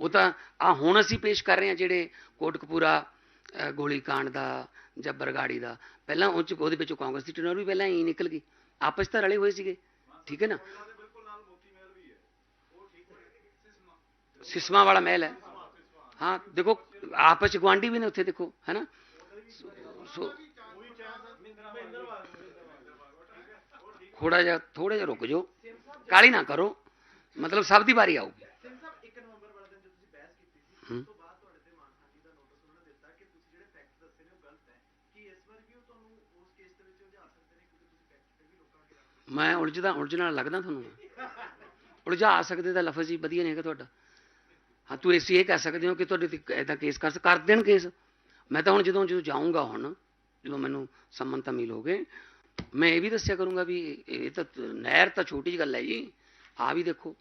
ਉਹ ਤਾਂ ਆ ਹੁਣ ਅਸੀਂ ਪੇਸ਼ ਕਰ ਰਹੇ ਹਾਂ ਜਿਹੜੇ ਕੋਟਕਪੂਰਾ ਅ, ਗੋਲੀकांड ਦਾ ਜਾਂ ਬਰਗਾੜੀ ਦਾ। ਪਹਿਲਾਂ ਉਹ 'ਚ ਉਹਦੇ ਵਿੱਚੋਂ ਕਾਂਗਰਸ ਦੀ ਟਨਰ ਵੀ ਪਹਿਲਾਂ ਹੀ ਨਿਕਲ ਗਈ। ਆਪਸ 'ਚ ਤਾਂ ਰਲੇ ਹੋਏ ਸੀਗੇ। ਠੀਕ ਹੈ ਨਾ? ਸਿਸਮਾ ਵਾਲਾ ਮਹਿਲ ਹੈ। ਹਾਂ ਦੇਖੋ ਆਪਸ 'ਚ ਗੁਆਂਢੀ ਵੀ ਨੇ ਉੱਥੇ ਦੇਖੋ ਹੈ ਨਾ? ਸੋ ਥੋੜਾ ਜਿਹਾ ਥੋੜਾ ਜਿਹਾ ਰੁਕ ਜਾਓ। ਕਾਲੀ ਨਾ ਕਰੋ। ਮਤਲਬ ਸਭ ਦੀ ਵਾਰੀ ਆਊਗੀ ਸਿੰਘ ਸਾਹਿਬ 1 ਨਵੰਬਰ ਵਾਲੇ ਦਿਨ ਜਦੋਂ ਤੁਸੀਂ ਬਹਿਸ ਕੀਤੀ ਸੀ ਹੂੰ। ਉਸ ਤੋਂ ਬਾਅਦ ਤੁਹਾਡੇ ਤੇ ਮਾਨਸਾ ਜੀ ਦਾ ਨੋਟਿਸ ਉਹਨਾਂ ਨੇ ਦਿੱਤਾ ਕਿ ਤੁਸੀਂ ਜਿਹੜੇ ਫੈਕਟ ਦੱਸੇ ਨੇ ਉਹ ਗਲਤ ਹੈ ਕਿ ਇਸ ਵਾਰ ਵੀ ਉਹ ਤੁਹਾਨੂੰ ਉਸ ਕੇਸ ਦੇ ਵਿੱਚ ਉਲਝਾ ਸਕਦੇ ਨੇ ਕਿਉਂਕਿ ਤੁਸੀਂ ਫੈਕਟ ਤੇ ਵੀ ਲੋਕਾਂ ਅੱਗੇ ਰੱਖ ਮੈਂ ਉਲਝਦਾ, ਉਲਝਣ ਵਾਲਾ ਲੱਗਦਾ ਤੁਹਾਨੂੰ? ਉਲਝਾ ਸਕਦੇ ਦਾ ਲਫ਼ਜ਼ ਹੀ ਵਧੀਆ ਨਹੀਂ ਹੈਗਾ ਤੁਹਾਡਾ। ਹਾਂ, ਤੂੰ ਇਸ ਇਹ ਕਹਿ ਸਕਦੇ ਹੋ ਕਿ ਤੁਹਾਡੇ ਤੇ ਐਦਾ ਕੇਸ ਕਰ ਕਰ ਦੇਣ ਕੇਸ। ਮੈਂ ਤਾਂ ਹੁਣ ਜਦੋਂ ਜਦੋਂ ਜਾਊਂਗਾ ਹੁਣ, ਜਦੋਂ ਮੈਨੂੰ ਸੰਮਨ ਤਾਂ ਮਿਲ ਹੋਗੇ ਮੈਂ ਇਹ ਵੀ ਦੱਸਿਆ ਕਰੂੰਗਾ ਵੀ ਇਹ ਤਾਂ ਨਹਿਰ ਤਾਂ ਛੋਟੀ ਜਿਹੀ ਗੱਲ ਹੈ ਜੀ। ਆ ਵੀ ਦੇਖੋ,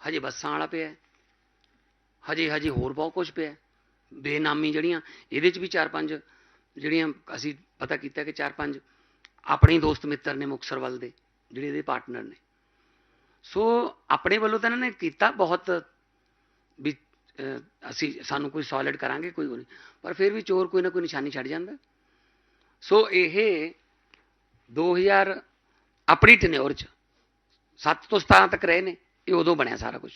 ਹਜੇ ਬੱਸਾਂ ਵਾਲਾ ਪਿਆ ਹਜੇ ਹਜੇ ਹੋਰ ਬਹੁਤ ਕੁਝ ਪਿਆ ਬੇਨਾਮੀ ਜਿਹੜੀਆਂ, ਇਹਦੇ ਚ ਵੀ ਚਾਰ ਪੰਜ ਜਿਹੜੀਆਂ ਅਸੀਂ ਪਤਾ ਕੀਤਾ ਕਿ ਚਾਰ ਪੰਜ ਆਪਣੇ ਹੀ ਦੋਸਤ ਮਿੱਤਰ ਨੇ ਮੁਕਤਸਰ ਵੱਲ ਦੇ। ਜਿਹੜੇ ਇਹਦੇ ਪਾਰਟਨਰ ਨੇ। ਸੋ ਆਪਣੇ ਵੱਲੋਂ ਤਾਂ ਇਹਨਾਂ ਨੇ ਕੀਤਾ ਬਹੁਤ ਵੀ ਅਸੀਂ, ਸਾਨੂੰ ਕੋਈ ਸੋਲਿਡ ਕਰਾਂਗੇ, ਕੋਈ ਉਹ ਨਹੀਂ। ਪਰ ਫਿਰ ਵੀ ਚੋਰ ਕੋਈ ਨਾ ਕੋਈ ਨਿਸ਼ਾਨੀ ਛੱਡ ਜਾਂਦਾ। ਸੋ ਇਹ 2000 ਆਪਣੀ ਟਨਿਓਰ ਚ 7 ਤੋਂ 17 ਤੱਕ ਰਹੇ ਨੇ। ਇਹ ਉਦੋਂ ਬਣਿਆ ਸਾਰਾ ਕੁਝ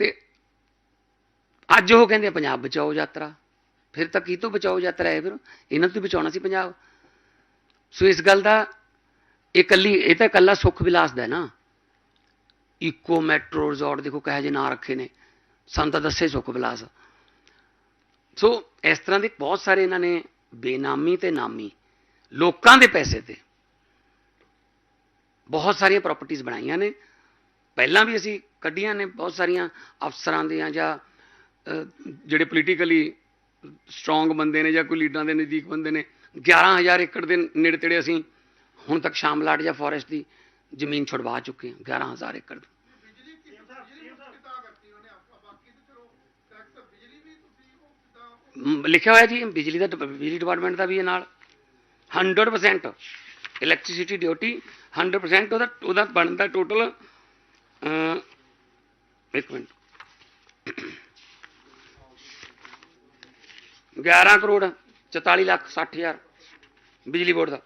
ਤੇ ਅੱਜ ਉਹ ਕਹਿੰਦੇ ਪੰਜਾਬ ਬਚਾਓ ਯਾਤਰਾ। ਫਿਰ ਤਾਂ ਕੀ ਤੋਂ ਬਚਾਓ ਯਾਤਰਾ ਹੈ ਫਿਰ? ਇਹਨਾਂ ਤੋਂ ਹੀ ਬਚਾਉਣਾ ਸੀ ਪੰਜਾਬ। ਸੋ ਇਸ ਗੱਲ ਦਾ ਇਹ ਕੱਲੀ, ਇਹ ਤਾਂ ਕੱਲਾ ਸੁਖ ਵਿਲਾਸ ਦਾ ਨਾ। ਇਕੋ ਮੈਟਰੋ ਰਿਜ਼ੋਰਟ ਦੇਖੋ ਕਹੇ ਜੇ ਨਾਂ ਰੱਖੇ ਨੇ। ਸਾਨੂੰ ਤਾਂ ਦੱਸੇ ਸੁਖ ਵਿਲਾਸ। ਸੋ ਇਸ ਤਰ੍ਹਾਂ ਦੇ ਬਹੁਤ ਸਾਰੇ ਇਹਨਾਂ ਨੇ ਬੇਨਾਮੀ ਤੇ ਨਾਮੀ, ਲੋਕਾਂ ਦੇ ਪੈਸੇ ਤੇ ਬਹੁਤ ਸਾਰੀਆਂ ਪ੍ਰਾਪਰਟੀਆਂ ਬਣਾਈਆਂ ਨੇ। ਪਹਿਲਾਂ ਵੀ ਅਸੀਂ ਕੱਢੀਆਂ ਨੇ ਬਹੁਤ ਸਾਰੀਆਂ ਅਫਸਰਾਂ ਦੀਆਂ ਜਾਂ ਜਿਹੜੇ ਪੋਲੀਟੀਕਲੀ ਸਟਰੋਂਗ ਬੰਦੇ ਨੇ ਜਾਂ ਕੋਈ ਲੀਡਰਾਂ ਦੇ ਨਜ਼ਦੀਕ ਬੰਦੇ ਨੇ 11000 ਏਕੜ ਦੇ ਨੇੜੇ ਤੇੜੇ ਅਸੀਂ ਹੁਣ ਤੱਕ ਸ਼ਾਮਲਾਟ ਜਾਂ ਫੋਰੈਸਟ ਦੀ ਜ਼ਮੀਨ ਛੁਡਵਾ ਚੁੱਕੇ ਹਾਂ 11000 ਏਕੜ ਦੀ ਬਿਜਲੀ ਕੀ ਬਿਜਲੀ ਮੁਕਤ ਕਿੱਦਾਂ ਕਰਤੀ ਉਹਨੇ ਆਪਾਂ ਬਾਕੀ ਤੇ ਚਲੋ ਟੈਕਸ ਬਿਜਲੀ ਵੀ ਤੁਸੀਂ ਉਹ ਕਿੱਦਾਂ ਮ, ਲਿਖਿਆ ਹੋਇਆ ਜੀ ਬਿਜਲੀ ਦਾ ਡਿਪ- ਬਿਜਲੀ ਡਿਪਾਰਟਮੈਂਟ ਦਾ ਵੀ ਇਹ ਨਾਲ। 100% ਇਲੈਕਟ੍ਰਿਸਿਟੀ ਡਿਊਟੀ 100% ਉਹਦਾ ਉਹਦਾ ਬਣਦਾ ਟੋਟਲ ਇੱਕ ਮਿੰਟ। 11 ਕਰੋੜ 44 ਲੱਖ 60 ਹਜ਼ਾਰ ਬਿਜਲੀ ਬੋਰਡ ਦਾ।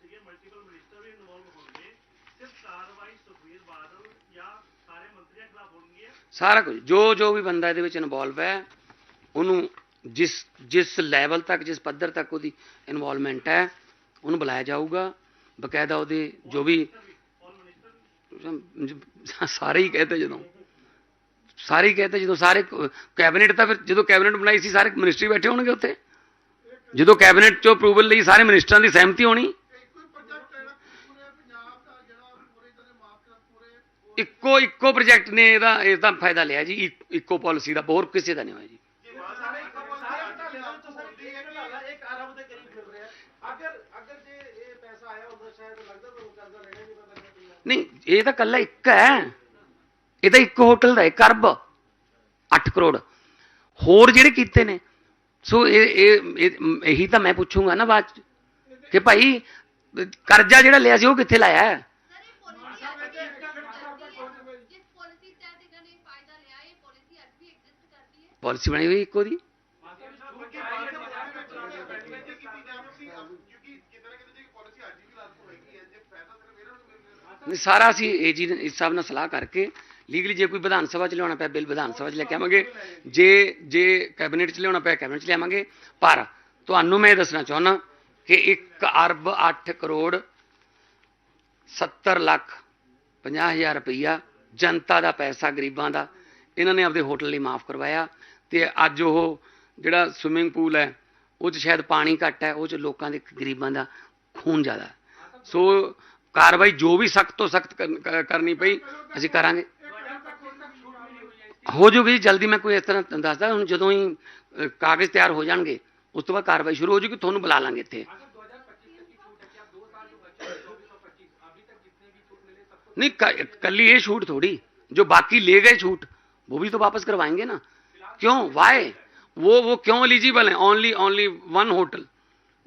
ਸੀਗੇ ਮਲਟੀਪਲ ਮਿਨਿਸਟਰ ਵੀ ਇਨਵੋਲਵ ਹੋਣਗੇ। ਸਿਰਫ ਕਾਰਵਾਈ ਸੁਖਬੀਰ ਬਾਦਲ ਜਾਂ ਸਾਰੇ ਮੰਤਰੀਆਂ ਖਿਲਾਫ ਹੋਣਗੇ ਸਾਰਾ ਕੁਝ ਜੋ ਜੋ ਵੀ ਬੰਦਾ ਇਹਦੇ ਵਿੱਚ ਇਨਵੋਲਵ ਹੈ ਉਹਨੂੰ ਜਿਸ ਜਿਸ ਲੈਵਲ ਤੱਕ ਜਿਸ ਪੱਧਰ ਤੱਕ ਉਹਦੀ ਇਨਵੋਲਵਮੈਂਟ ਹੈ ਉਹਨੂੰ ਬੁਲਾਇਆ ਜਾਊਗਾ। ਬਕਾਇਦਾ ਉਹਦੇ ਜੋ ਵੀ ਸਾਰੇ ਹੀ ਕਹਤੇ ਜਦੋਂ। ਸਾਰੇ ਹੀ ਕਹਤੇ ਜਦੋਂ ਸਾਰੇ ਕੈਬਨਿਟ ਤਾਂ ਫਿਰ ਜਦੋਂ ਕੈਬਨਿਟ ਬਣਾਈ ਸੀ ਸਾਰੇ ਮਿਨਿਸਟਰੀ ਬੈਠੇ ਹੋਣਗੇ ਉੱਥੇ। ਜਦੋਂ ਕੈਬਨਿਟ ਚੋਂ ਅਪਰੂਵਲ ਲਈ ਸਾਰੇ ਮਿਨਿਸਟਰਾਂ ਦੀ ਸਹਿਮਤੀ ਹੋਣੀ। ਇੱਕੋ ਇੱਕੋ ਪ੍ਰੋਜੈਕਟ ਨੇ ਇਹਦਾ ਇਸ ਦਾ ਫਾਇਦਾ ਲਿਆ ਜੀ। ਇੱਕੋ ਪਾਲਿਸੀ ਦਾ, ਹੋਰ ਕਿਸੇ ਦਾ ਨਹੀਂ ਹੋਇਆ ਜੀ ਸਾਰੇ ਸਾਰੇ ਘਟਾਲੇ ਦੇ ਵਿੱਚੋਂ ਸਰ ਇੱਕ ਘਟਾਲਾ ਇੱਕ ਅਰਬ ਦੇ ਕਰੀਬ ਮਿਲ ਰਿਹਾ ਅਗਰ ਅਗਰ ਜੇ ਇਹ ਪੈਸਾ ਆਇਆ ਹੁੰਦਾ ਸ਼ਾਇਦ ਲੱਗਦਾ ਨਹੀਂ ਇਹ ਤਾਂ ਕੱਲਾ ਇੱਕ ਹੈ। ਇਹ ਤਾਂ ਇੱਕ ਹੋਟਲ ਦਾ ਹੈ ਕਰਬ। 8 ਕਰੋੜ। ਹੋਰ ਜਿਹੜੇ ਕੀਤੇ ਨੇ। ਸੋ ਇਹ ਇਹ ਇਹ- ਤਾਂ ਮੈਂ ਪੁੱਛੂੰਗਾ ਨਾ ਬਾਅਦ ਚ। ਕਿ ਭਾਈ ਕਰਜ਼ਾ ਜਿਹੜਾ ਲਿਆ ਸੀ ਉਹ ਕਿੱਥੇ ਲਾਇਆ ਹੈ? ਪਾਲਿਸੀ ਅੱਜ ਵੀ ਐਗਜ਼ਿਸਟ ਕਰਦੀ ਹੈ ਜਿਸ ਪਾਲਿਸੀ ਤਹਿਤ ਇਹਨਾਂ ਨੇ ਫਾਇਦਾ ਲਿਆ ਇਹ ਪਾਲਿਸੀ ਅੱਜ ਵੀ ਐਗਜ਼ਿਸਟ ਕਰਦੀ ਹੈ ਪਾਲਿਸੀ ਬਣੀ ਹੋਈ ਇੱਕੋ ਦੀ ਕਿਉਂਕਿ ਕਿਤੇ ਨਾ ਕਿਤੇ ਜੇ ਪਾਲਿਸੀ ਅੱਜ ਵੀ ਲਾਗੂ ਹੋਏਗੀ ਹੈ ਜੇ ਫਾਇਦਾ ਸਿਰਫ ਇਹਨਾਂ ਨੂੰ ਮਿਲੇਗਾ ਨਹੀਂ ਸਾਰਾ ਅਸੀਂ ਇਹ ਜੀ ਇਸ ਹਿਸਾਬ ਨਾਲ ਸਲਾਹ ਕਰਕੇ ਲੀਗਲੀ ਜੇ ਕੋਈ ਵਿਧਾਨ ਸਭਾ ਚ ਲਿਆਉਣਾ ਪਿਆ, ਬਿੱਲ ਵਿਧਾਨ ਸਭਾ ਚ ਲੈ ਕੇ ਆਵਾਂਗੇ। ਜੇ ਜੇ ਕੈਬਨਿਟ ਚ ਲਿਆਉਣਾ ਪਿਆ ਕੈਬਨਿਟ ਚ ਲਿਆਵਾਂਗੇ ਪਰ ਤੁਹਾਨੂੰ ਮੈਂ ਇਹ ਦੱਸਣਾ ਚਾਹੁੰਦਾ ਕਿ 1 ਅਰਬ 8 ਕਰੋੜ 70 ਲੱਖ 50 ਹਜ਼ਾਰ ਰੁਪਈਆ ਜਨਤਾ ਦਾ ਪੈਸਾ, ਗਰੀਬਾਂ ਦਾ, ਇਹਨਾਂ ਨੇ ਆਪਦੇ ਹੋਟਲ ਲਈ ਮਾਫ ਕਰਵਾਇਆ। ਤੇ ਅੱਜ ਉਹ ਜਿਹੜਾ ਸਵਿਮਿੰਗ ਪੂਲ ਹੈ, ਉਹ 'ਚ ਸ਼ਾਇਦ ਪਾਣੀ ਘੱਟ ਹੈ, ਉਹ 'ਚ ਲੋਕਾਂ ਦੇ, ਗਰੀਬਾਂ ਦਾ ਖੂਨ ਜ਼ਿਆਦਾ। ਸੋ ਸੋ ਕਾਰਵਾਈ ਜੋ ਵੀ ਸਖਤ ਤੋਂ ਸਖਤ ਕਰਨੀ ਪਈ ਅਸੀਂ ਕਰਾਂਗੇ ਹੋ ਜੂਗੀ ਜੀ, ਜਲਦੀ ਮੈਂ ਕੋਈ ਇਸ ਤਰ੍ਹਾਂ ਤੁਹਾਨੂੰ ਦੱਸਦਾ ਹੁਣ ਜਦੋਂ ਹੀ ਅ, ਕਾਗਜ਼ ਤਿਆਰ ਹੋ ਜਾਣਗੇ ਉਸ ਤੋਂ ਬਾਅਦ ਕਾਰਵਾਈ ਸ਼ੁਰੂ ਹੋ ਜੂਗੀ ਤੁਹਾਨੂੰ ਬੁਲਾ ਲਾਂਗੇ ਇੱਥੇ नहीं क- कल ये छूट थोड़ी जो बाकी ले गए छूट वो भी तो वापस करवाएंगे ना क्यों वाई वो वो क्यों एलिजिबल है ओनली ओनली वन होटल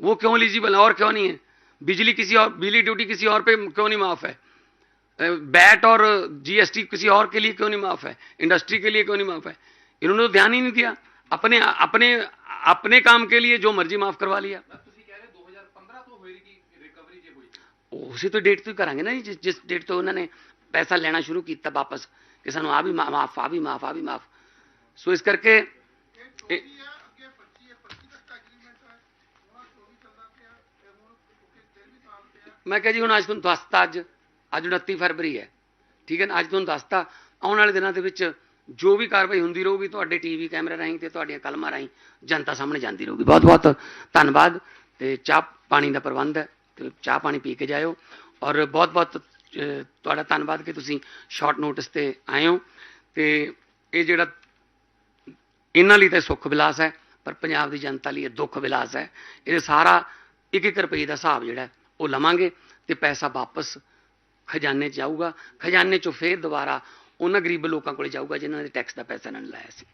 वो क्यों एलिजिबल है और क्यों नहीं है बिजली किसी और बिजली ड्यूटी किसी और पे क्यों नहीं माफ़ है? बैट और जीएसटी किसी और के लिए क्यों नहीं माफ़ है? इंडस्ट्री के लिए क्यों नहीं माफ़ है? इन्होंने तो ध्यान ही नहीं दिया। अपने अपने अपने काम के लिए जो मर्ज़ी माफ़ करवा लिया। उसी तो डेट तो करेंगे ना जिस जिस डेट तो उन्होंने पैसा लेना शुरू किया था वापस कि सू आ भी माफ़ आ भी माफ़ आ भी माफ़। सो इस करके ਮੈਂ ਕਿਹਾ ਜੀ, ਹੁਣ ਅੱਜ ਤੁਹਾਨੂੰ ਦੱਸਤਾ ਅੱਜ। ਅੱਜ 29 ਫਰਵਰੀ ਹੈ। ਠੀਕ ਹੈ ਨਾ? ਅੱਜ ਤੁਹਾਨੂੰ ਦੱਸਤਾ। ਆਉਣ ਵਾਲੇ ਦਿਨਾਂ ਦੇ ਵਿੱਚ ਜੋ ਵੀ ਕਾਰਵਾਈ ਹੁੰਦੀ ਰਹੂਗੀ, ਤੁਹਾਡੇ ਟੀਵੀ ਕੈਮਰੇ ਰਾਹੀਂ ਤੇ ਤੁਹਾਡੀਆਂ ਕਲਮਾਂ ਰਾਹੀਂ ਜਨਤਾ ਸਾਹਮਣੇ ਜਾਂਦੀ ਰਹੂਗੀ। ਬਹੁਤ ਬਹੁਤ ਧੰਨਵਾਦ। ਤੇ ਚਾਹ ਪਾਣੀ ਦਾ ਪ੍ਰਬੰਧ ਹੈ। ਤੇ ਚਾਹ ਪਾਣੀ ਪੀ ਕੇ ਜਾਇਓ। ਔਰ ਬਹੁਤ ਬਹੁਤ ਤੁਹਾਡਾ ਧੰਨਵਾਦ ਕਿ ਤੁਸੀਂ ਸ਼ਾਰਟ ਨੋਟਿਸ ਤੇ ਆਏ ਹੋ। ਤੇ ਇਹ ਜਿਹੜਾ ਇਹਨਾਂ ਲਈ ਤਾਂ ਸੁੱਖ ਵਿਲਾਸ ਹੈ, ਪਰ ਪੰਜਾਬ ਦੀ ਜਨਤਾ ਲਈ ਇਹ ਦੁੱਖ ਵਿਲਾਸ ਹੈ। ਇਹ ਸਾਰਾ ਇੱਕ ਇੱਕ ਰੁਪਏ ਦਾ ਹਿਸਾਬ ਜਿਹੜਾ ਉਹ ਲਵਾਂਗੇ ਤੇ ਪੈਸਾ ਵਾਪਸ ਖਜ਼ਾਨੇ 'ਚ ਜਾਊਗਾ। ਖਜ਼ਾਨੇ 'ਚੋਂ ਫੇਰ ਦੁਬਾਰਾ ਉਹਨਾਂ ਗਰੀਬ ਲੋਕਾਂ ਕੋਲ ਜਾਊਗਾ ਜਿਨ੍ਹਾਂ ਨੇ ਟੈਕਸ ਦਾ ਪੈਸਾ ਇਹਨਾਂ ਨੇ ਲਾਇਆ ਸੀ।